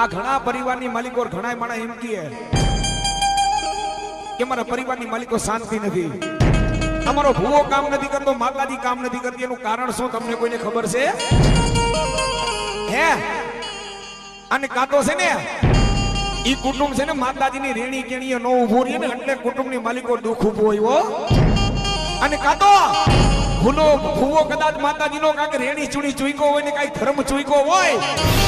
આ ઘણા પરિવારની માલિકો ઘણા માણસ એમ કહે કે મારા પરિવારની માલિકો શાંતિ નથી. અમારો ભૂવો કામ નથી કરતો, માતાજી કામ નથી કરતી. એનું કારણ શું તમને કોઈને ખબર છે? હે? અને કાતો છે ને, ઈ કુટુંબ છે ને માતાજીની રેણી કેણીએ નો ઊભું રહી ને એટલે કુટુંબની માલિકો દુઃખ ઊભું હોય અને કાતો ભૂલો, ભૂવો કદાચ માતાજીનો કાંઈક રેણી ચૂડી ચૂઈકો હોય ને કાંઈ ધર્મ ચૂઈકો હોય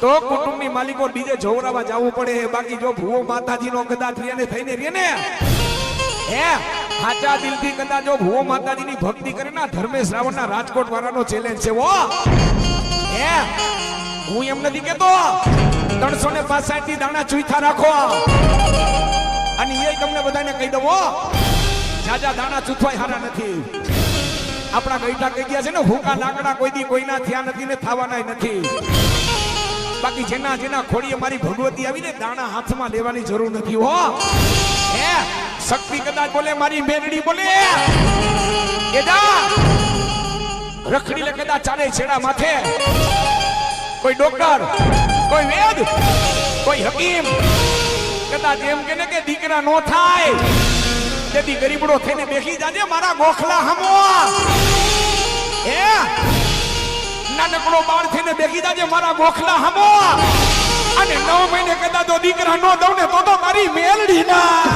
તો કુટુંબની માલિકો બીજે જોવરાવા જવું પડે. બાકી જો ભૂવો માતાજીનો કદાચ રેને થઈને રે ને હે, સાચા દિલથી કદાચ જો ભૂવો માતાજીની ભક્તિ કરે ના ધર્મેશ રાવણના રાજકોટ વાળાનો ચેલેન્જ છે, હો. હે, હું એમ નથી કેતો. ત્રણસો ને પાસઠથી દાણા ચૂથા રાખો. અને એ તમને બધાને કહી દઉં જાજા દાણા ચૂથવાય હારા નથી. આપણા ગઈટા કહી ગયા છે ને ભૂકા લાકડા કોઈ દી કોઈના થયા નથી ને થવાના નથી. બાકી જેના જેના ખોડીએ મારી ભગવતી આવીને દાણા હાથમાં લેવાની જરૂર નથી, હો. હે, શક્તિ કદાચ બોલે, મારી મેરડી બોલે. એદા રખડી લે કદાચ ચાલે છેડા માથે. કોઈ ડોક્ટર કોઈ વેદ, કોઈ હકીમ. કદાચ એમ કે ને કે દીકરા નો થાય. તેથી ગરીબડો થઈને બેસી જાજે, મારા ગોખલા હમો હે નાનકડો બાળ થઈને બેગી જાજે મારા ગોખલા હમો. અને નવ મહિને કદાચ દીકરા નો દઉં ને તો તો મારી મેલડી ના.